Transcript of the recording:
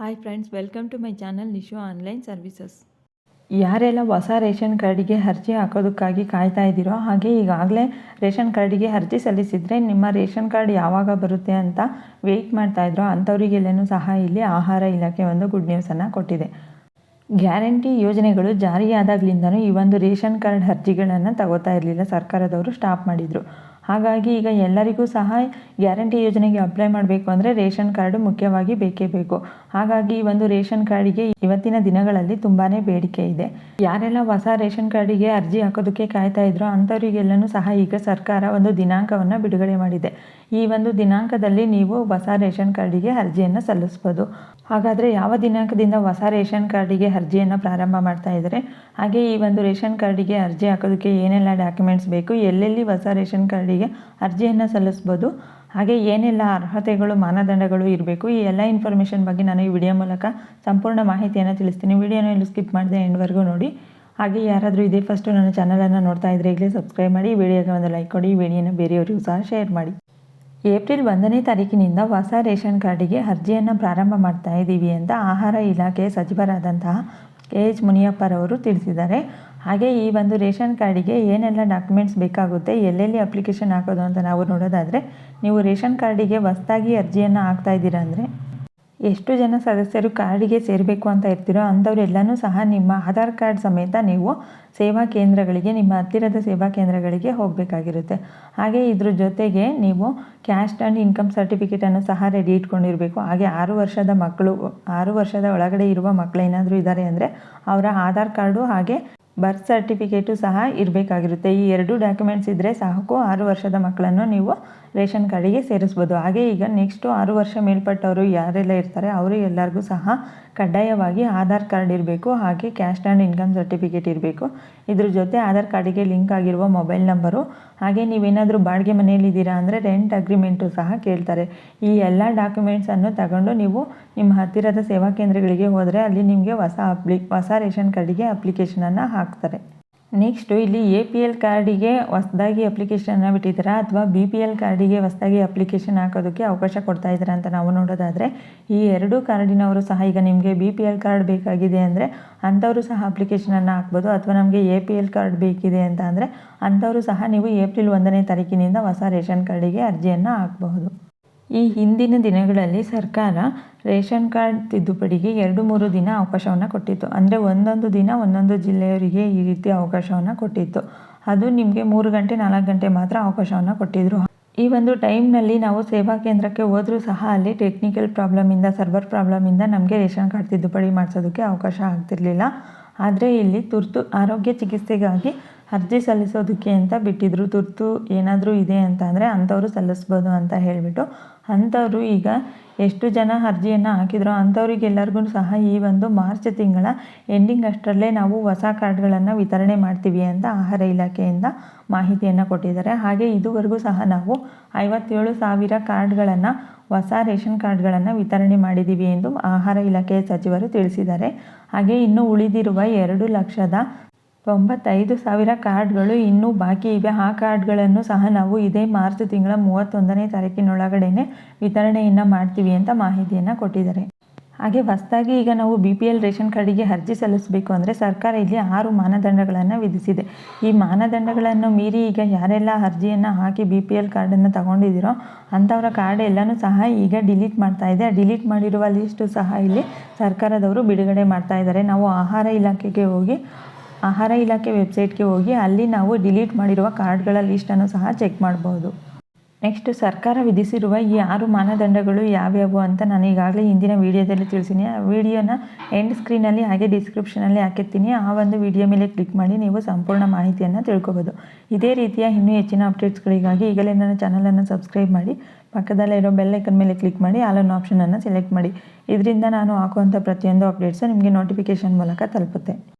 Hi friends welcome to my channel Nishu online services ಯಾರೆಲ್ಲ ಹೊಸ ration ಕಾರ್ಡಿಗೆ ಅರ್ಜಿ ಹಾಕೋದಕ್ಕಾಗಿ ಕಾಯ್ತಾ ಇದ್ದೀರೋ ಹಾಗೆ ಈಗಾಗಲೇ ರೇಷನ್ ಕಾರ್ಡಿಗೆ ಅರ್ಜಿ ಸಲ್ಲಿಸಿದರೆ ನಿಮ್ಮ ರೇಷನ್ ಕಾರ್ಡ್ ಯಾವಾಗ ಬರುತ್ತೆ ಅಂತ ವೆಯ್ಟ್ ಮಾಡ್ತಾ ಇದ್ರೋ ಅಂಥವರಿಗೆಲ್ಲನೂ ಸಹ ಇಲ್ಲಿ ಆಹಾರ ಇಲಾಖೆ ಒಂದು ಗುಡ್ ನ್ಯೂಸನ್ನು ಕೊಟ್ಟಿದೆ. ಗ್ಯಾರಂಟಿ ಯೋಜನೆಗಳು ಜಾರಿಯಾದಾಗಲಿಂದನೂ ಈ ಒಂದು ರೇಷನ್ ಕಾರ್ಡ್ ಅರ್ಜಿಗಳನ್ನು ತಗೋತಾ ಇರಲಿಲ್ಲ ಸರ್ಕಾರದವರು ಸ್ಟಾಪ್ ಮಾಡಿದರು. ಹಾಗಾಗಿ ಈಗ ಎಲ್ಲರಿಗೂ ಸಹ ಗ್ಯಾರಂಟಿ ಯೋಜನೆಗೆ ಅಪ್ಲೈ ಮಾಡಬೇಕು ಅಂದರೆ ರೇಷನ್ ಕಾರ್ಡು ಮುಖ್ಯವಾಗಿ ಬೇಕೇ ಬೇಕು. ಹಾಗಾಗಿ ಈ ಒಂದು ರೇಷನ್ ಕಾರ್ಡಿಗೆ ಇವತ್ತಿನ ದಿನಗಳಲ್ಲಿ ತುಂಬಾ ಬೇಡಿಕೆ ಇದೆ. ಯಾರೆಲ್ಲ ಹೊಸ ರೇಷನ್ ಕಾರ್ಡಿಗೆ ಅರ್ಜಿ ಹಾಕೋದಕ್ಕೆ ಕಾಯ್ತಾ ಇದ್ರೋ ಅಂಥವರಿಗೆಲ್ಲನೂ ಸಹ ಈಗ ಸರ್ಕಾರ ಒಂದು ದಿನಾಂಕವನ್ನು ಬಿಡುಗಡೆ ಮಾಡಿದೆ. ಈ ಒಂದು ದಿನಾಂಕದಲ್ಲಿ ನೀವು ಹೊಸ ರೇಷನ್ ಕಾರ್ಡಿಗೆ ಅರ್ಜಿಯನ್ನು ಸಲ್ಲಿಸ್ಬೋದು. ಹಾಗಾದರೆ ಯಾವ ದಿನಾಂಕದಿಂದ ಹೊಸ ರೇಷನ್ ಕಾರ್ಡಿಗೆ ಅರ್ಜಿಯನ್ನು ಪ್ರಾರಂಭ ಮಾಡ್ತಾ ಇದ್ದಾರೆ? ಹಾಗೆ ಈ ಒಂದು ರೇಷನ್ ಕಾರ್ಡಿಗೆ ಅರ್ಜಿ ಹಾಕೋದಕ್ಕೆ ಏನೆಲ್ಲ ಡಾಕ್ಯುಮೆಂಟ್ಸ್ ಬೇಕು? ಎಲ್ಲೆಲ್ಲಿ ಹೊಸ ರೇಷನ್ ಕಾರ್ಡಿಗೆ ಅರ್ಜಿಯನ್ನು ಸಲ್ಲಿಸ್ಬೋದು. ಹಾಗೆ ಏನೆಲ್ಲ ಅರ್ಹತೆಗಳು, ಮಾನದಂಡಗಳು ಇರಬೇಕು, ಈ ಎಲ್ಲ ಇನ್ಫಾರ್ಮೇಷನ್ ಬಗ್ಗೆ ನಾನು ಈ ವಿಡಿಯೋ ಮೂಲಕ ಸಂಪೂರ್ಣ ಮಾಹಿತಿಯನ್ನು ತಿಳಿಸ್ತೀನಿ. ವಿಡಿಯೋನ ಇಲ್ಲಿ ಸ್ಕಿಪ್ ಮಾಡಿದೆ ಎಂಡ್ವರೆಗೂ ನೋಡಿ. ಹಾಗೆ ಯಾರಾದರೂ ಇದೇ ಫಸ್ಟು ನನ್ನ ಚಾನಲನ್ನು ನೋಡ್ತಾ ಇದ್ದರೆ ಇಲ್ಲಿ ಸಬ್ಸ್ಕ್ರೈಬ್ ಮಾಡಿ ವಿಡಿಯೋಗೆ ಒಂದು ಲೈಕ್ ಕೊಡಿ, ಈ ವಿಡಿಯೋನ ಬೇರೆಯವರಿಗೂ ಸಹ ಶೇರ್ ಮಾಡಿ. ಏಪ್ರಿಲ್ ಒಂದನೇ ತಾರೀಕಿನಿಂದ ಹೊಸ ರೇಷನ್ ಕಾರ್ಡಿಗೆ ಅರ್ಜಿಯನ್ನು ಪ್ರಾರಂಭ ಮಾಡ್ತಾ ಇದ್ದೀವಿ ಅಂತ ಆಹಾರ ಇಲಾಖೆ ಸಚಿವರಾದಂತಹ ಕೆ ಎಚ್ ಮುನಿಯಪ್ಪರವರು ತಿಳಿಸಿದ್ದಾರೆ. ಹಾಗೆ ಈ ಒಂದು ರೇಷನ್ ಕಾರ್ಡಿಗೆ ಏನೆಲ್ಲ ಡಾಕ್ಯುಮೆಂಟ್ಸ್ ಬೇಕಾಗುತ್ತೆ, ಎಲ್ಲೆಲ್ಲಿ ಅಪ್ಲಿಕೇಶನ್ ಹಾಕೋದು ಅಂತ ನಾವು ನೋಡೋದಾದರೆ, ನೀವು ರೇಷನ್ ಕಾರ್ಡಿಗೆ ಹೊಸ್ದಾಗಿ ಅರ್ಜಿಯನ್ನು ಹಾಕ್ತಾ ಇದ್ದೀರಾ ಅಂದರೆ, ಎಷ್ಟು ಜನ ಸದಸ್ಯರು ಕಾರ್ಡಿಗೆ ಸೇರಬೇಕು ಅಂತ ಇರ್ತೀರೋ ಅಂಥವರೆಲ್ಲನೂ ಸಹ ನಿಮ್ಮ ಆಧಾರ್ ಕಾರ್ಡ್ ಸಮೇತ ನೀವು ಸೇವಾ ಕೇಂದ್ರಗಳಿಗೆ, ನಿಮ್ಮ ಹತ್ತಿರದ ಸೇವಾ ಕೇಂದ್ರಗಳಿಗೆ ಹೋಗಬೇಕಾಗಿರುತ್ತೆ. ಹಾಗೆ ಇದ್ರ ಜೊತೆಗೆ ನೀವು ಕ್ಯಾಶ್ ಆ್ಯಂಡ್ ಇನ್ಕಮ್ ಸರ್ಟಿಫಿಕೇಟನ್ನು ಸಹ ರೆಡಿ ಇಟ್ಕೊಂಡಿರಬೇಕು. ಹಾಗೆ ಆರು ವರ್ಷದ ಮಕ್ಕಳು, ಆರು ವರ್ಷದ ಒಳಗಡೆ ಇರುವ ಮಕ್ಕಳು ಏನಾದರೂ ಇದ್ದಾರೆ ಅಂದರೆ, ಅವರ ಆಧಾರ್ ಕಾರ್ಡು ಹಾಗೆ ಬರ್ತ್ ಸರ್ಟಿಫಿಕೇಟು ಸಹ ಇರಬೇಕಾಗಿರುತ್ತೆ. ಈ ಎರಡು ಡಾಕ್ಯುಮೆಂಟ್ಸ್ ಇದ್ದರೆ ಸಾಕು. ಆರು ವರ್ಷದ ಮಕ್ಕಳನ್ನು ನೀವು ರೇಷನ್ ಕಾರ್ಡಿಗೆ ಸೇರಿಸ್ಬೋದು. ಹಾಗೆ ಈಗ ನೆಕ್ಸ್ಟು ಆರು ವರ್ಷ ಮೇಲ್ಪಟ್ಟವರು ಯಾರೆಲ್ಲ ಇರ್ತಾರೆ, ಅವರು ಎಲ್ಲರಿಗೂ ಸಹ ಕಡ್ಡಾಯವಾಗಿ ಆಧಾರ್ ಕಾರ್ಡ್ ಇರಬೇಕು. ಹಾಗೆ ಕ್ಯಾಶ್ ಆ್ಯಂಡ್ ಇನ್ಕಮ್ ಸರ್ಟಿಫಿಕೇಟ್ ಇರಬೇಕು. ಇದ್ರ ಜೊತೆ ಆಧಾರ್ ಕಾರ್ಡಿಗೆ ಲಿಂಕ್ ಆಗಿರುವ ಮೊಬೈಲ್ ನಂಬರು. ಹಾಗೆ ನೀವೇನಾದರೂ ಬಾಡಿಗೆ ಮನೆಯಲ್ಲಿದ್ದೀರಾ ಅಂದರೆ ರೆಂಟ್ ಅಗ್ರಿಮೆಂಟು ಸಹ ಕೇಳ್ತಾರೆ. ಈ ಎಲ್ಲ ಡಾಕ್ಯುಮೆಂಟ್ಸನ್ನು ತಗೊಂಡು ನೀವು ನಿಮ್ಮ ಹತ್ತಿರದ ಸೇವಾ ಕೇಂದ್ರಗಳಿಗೆ ಹೋದರೆ ಅಲ್ಲಿ ನಿಮಗೆ ಹೊಸ ಅಪ್ಲಿ ಹೊಸ ರೇಷನ್ ಕಾರ್ಡಿಗೆ ಅಪ್ಲಿಕೇಶನನ್ನು ಹಾಕ್ತಾರೆ. ನೆಕ್ಸ್ಟು ಇಲ್ಲಿ ಎ ಪಿ ಎಲ್ ಕಾರ್ಡಿಗೆ ಹೊಸ್ದಾಗಿ ಅಪ್ಲಿಕೇಶನ್ನ ಬಿಟ್ಟಿದ್ದೀರಾ ಅಥವಾ ಬಿ ಪಿ ಎಲ್ ಕಾರ್ಡಿಗೆ ಹೊಸ್ದಾಗಿ ಅಪ್ಲಿಕೇಶನ್ ಹಾಕೋದಕ್ಕೆ ಅವಕಾಶ ಕೊಡ್ತಾ ಇದ್ದೀರಾ ಅಂತ ನಾವು ನೋಡೋದಾದರೆ, ಈ ಎರಡು ಕಾರ್ಡಿನವರು ಸಹ ಈಗ ನಿಮಗೆ ಬಿ ಪಿ ಎಲ್ ಕಾರ್ಡ್ ಬೇಕಾಗಿದೆ ಅಂದರೆ ಅಂಥವರು ಸಹ ಅಪ್ಲಿಕೇಶನನ್ನು ಹಾಕ್ಬೋದು. ಅಥವಾ ನಮಗೆ ಎ ಪಿ ಎಲ್ ಕಾರ್ಡ್ ಬೇಕಿದೆ ಅಂತ ಅಂದರೆ ಅಂಥವರು ಸಹ ನೀವು ಏಪ್ರಿಲ್ ಒಂದನೇ ತಾರೀಕಿನಿಂದ ಹೊಸ ರೇಷನ್ ಕಾರ್ಡಿಗೆ ಅರ್ಜಿಯನ್ನು ಹಾಕಬಹುದು. ಈ ಹಿಂದಿನ ದಿನಗಳಲ್ಲಿ ಸರ್ಕಾರ ರೇಷನ್ ಕಾರ್ಡ್ ತಿದ್ದುಪಡಿಗೆ ಎರಡು ಮೂರು ದಿನ ಅವಕಾಶವನ್ನು ಕೊಟ್ಟಿತ್ತು. ಅಂದರೆ ಒಂದೊಂದು ದಿನ ಒಂದೊಂದು ಜಿಲ್ಲೆಯವರಿಗೆ ಈ ರೀತಿ ಅವಕಾಶವನ್ನು ಕೊಟ್ಟಿತ್ತು. ಅದು ನಿಮಗೆ ಮೂರು ಗಂಟೆ, ನಾಲ್ಕು ಗಂಟೆ ಮಾತ್ರ ಅವಕಾಶವನ್ನು ಕೊಟ್ಟಿದ್ದರು ಈ ಒಂದು ಟೈಮ್ನಲ್ಲಿ ನಾವು ಸೇವಾ ಕೇಂದ್ರಕ್ಕೆ ಹೋದರೂ ಸಹ ಅಲ್ಲಿ ಟೆಕ್ನಿಕಲ್ ಪ್ರಾಬ್ಲಮಿಂದ, ಸರ್ವರ್ ಪ್ರಾಬ್ಲಮಿಂದ ನಮಗೆ ರೇಷನ್ ಕಾರ್ಡ್ ತಿದ್ದುಪಡಿ ಮಾಡಿಸೋದಕ್ಕೆ ಅವಕಾಶ ಆಗ್ತಿರಲಿಲ್ಲ. ಆದರೆ ಇಲ್ಲಿ ತುರ್ತು ಆರೋಗ್ಯ ಚಿಕಿತ್ಸೆಗಾಗಿ ಅರ್ಜಿ ಸಲ್ಲಿಸೋದಕ್ಕೆ ಅಂತ ಬಿಟ್ಟಿದ್ರು. ತುರ್ತು ಏನಾದರೂ ಇದೆ ಅಂತ ಅಂದರೆ ಅಂಥವರು ಸಲ್ಲಿಸ್ಬೋದು ಅಂತ ಹೇಳಿಬಿಟ್ಟು ಅಂಥವರು ಈಗ ಎಷ್ಟು ಜನ ಅರ್ಜಿಯನ್ನು ಹಾಕಿದ್ರೋ ಅಂಥವ್ರಿಗೆಲ್ಲರಿಗೂ ಸಹ ಈ ಒಂದು ಮಾರ್ಚ್ ತಿಂಗಳ ಎಂಡಿಂಗ್ ಅಷ್ಟರಲ್ಲೇ ನಾವು ಹೊಸ ಕಾರ್ಡ್ಗಳನ್ನು ವಿತರಣೆ ಮಾಡ್ತೀವಿ ಅಂತ ಆಹಾರ ಇಲಾಖೆಯಿಂದ ಮಾಹಿತಿಯನ್ನು ಕೊಟ್ಟಿದ್ದಾರೆ. ಹಾಗೆ ಇದುವರೆಗೂ ಸಹ ನಾವು ಐವತ್ತೇಳು ಸಾವಿರ ಕಾರ್ಡ್ಗಳನ್ನು, ಹೊಸ ರೇಷನ್ ಕಾರ್ಡ್ಗಳನ್ನು ವಿತರಣೆ ಮಾಡಿದ್ದೀವಿ ಎಂದು ಆಹಾರ ಇಲಾಖೆಯ ಸಚಿವರು ತಿಳಿಸಿದ್ದಾರೆ. ಹಾಗೆ ಇನ್ನು ಉಳಿದಿರುವ ಎರಡು ಲಕ್ಷದ ತೊಂಬತ್ತೈದು ಸಾವಿರ ಕಾರ್ಡ್ಗಳು ಇನ್ನೂ ಬಾಕಿ ಇವೆ. ಆ ಕಾರ್ಡ್ಗಳನ್ನು ಸಹ ನಾವು ಇದೇ ಮಾರ್ಚ್ ತಿಂಗಳ ಮೂವತ್ತೊಂದನೇ ತಾರೀಕಿನೊಳಗಡೆ ವಿತರಣೆಯನ್ನು ಮಾಡ್ತೀವಿ ಅಂತ ಮಾಹಿತಿಯನ್ನು ಕೊಟ್ಟಿದ್ದಾರೆ. ಹಾಗೆ ಹೊಸದಾಗಿ ಈಗ ನಾವು ಬಿ ಪಿ ಎಲ್ ರೇಷನ್ ಕಾರ್ಡಿಗೆ ಅರ್ಜಿ ಸಲ್ಲಿಸಬೇಕು ಅಂದರೆ ಸರ್ಕಾರ ಇಲ್ಲಿ ಆರು ಮಾನದಂಡಗಳನ್ನು ವಿಧಿಸಿದೆ. ಈ ಮಾನದಂಡಗಳನ್ನು ಮೀರಿ ಈಗ ಯಾರೆಲ್ಲ ಅರ್ಜಿಯನ್ನು ಹಾಕಿ ಬಿ ಪಿ ಎಲ್ ಕಾರ್ಡನ್ನು ತಗೊಂಡಿದ್ದೀರೋ ಅಂಥವರ ಕಾರ್ಡ್ ಎಲ್ಲನೂ ಸಹ ಈಗ ಡಿಲೀಟ್ ಮಾಡ್ತಾ ಇದೆ. ಡಿಲೀಟ್ ಮಾಡಿರುವ ಲಿಸ್ಟು ಸಹ ಇಲ್ಲಿ ಸರ್ಕಾರದವರು ಬಿಡುಗಡೆ ಮಾಡ್ತಾ ಇದ್ದಾರೆ. ನಾವು ಆಹಾರ ಇಲಾಖೆಗೆ ಹೋಗಿ ಆಹಾರ ಇಲಾಖೆ ವೆಬ್ಸೈಟ್ಗೆ ಹೋಗಿ ಅಲ್ಲಿ ನಾವು ಡಿಲೀಟ್ ಮಾಡಿರುವ ಕಾರ್ಡ್ಗಳ ಲಿಸ್ಟನ್ನು ಸಹ ಚೆಕ್ ಮಾಡ್ಬೋದು. ನೆಕ್ಸ್ಟ್ ಸರ್ಕಾರ ವಿಧಿಸಿರುವ ಈ ಆರು ಮಾನದಂಡಗಳು ಯಾವ್ಯಾವು ಅಂತ ನಾನು ಈಗಾಗಲೇ ಹಿಂದಿನ ವೀಡಿಯೋದಲ್ಲಿ ತಿಳಿಸಿನಿ. ಆ ವಿಡಿಯೋನ ಎಂಡ್ ಸ್ಕ್ರೀನಲ್ಲಿ ಹಾಗೆ ಡಿಸ್ಕ್ರಿಪ್ಷನಲ್ಲಿ ಹಾಕಿರ್ತೀನಿ. ಆ ಒಂದು ವಿಡಿಯೋ ಮೇಲೆ ಕ್ಲಿಕ್ ಮಾಡಿ ನೀವು ಸಂಪೂರ್ಣ ಮಾಹಿತಿಯನ್ನು ತಿಳ್ಕೊಬೋದು. ಇದೇ ರೀತಿಯ ಇನ್ನೂ ಹೆಚ್ಚಿನ ಅಪ್ಡೇಟ್ಸ್ಗಳಿಗಾಗಿ ಈಗಲೇ ನನ್ನ ಚಾನಲನ್ನು ಸಬ್ಸ್ಕ್ರೈಬ್ ಮಾಡಿ ಪಕ್ಕದಲ್ಲಿರೋ ಬೆಲ್ಲೈಕನ್ ಮೇಲೆ ಕ್ಲಿಕ್ ಮಾಡಿ ಆಲನ್ ಆಪ್ಷನನ್ನು ಸೆಲೆಕ್ಟ್ ಮಾಡಿ. ಇದರಿಂದ ನಾನು ಹಾಕುವಂಥ ಪ್ರತಿಯೊಂದು ಅಪ್ಡೇಟ್ಸು ನಿಮಗೆ ನೋಟಿಫಿಕೇಷನ್ ಮೂಲಕ ತಲುಪುತ್ತೆ.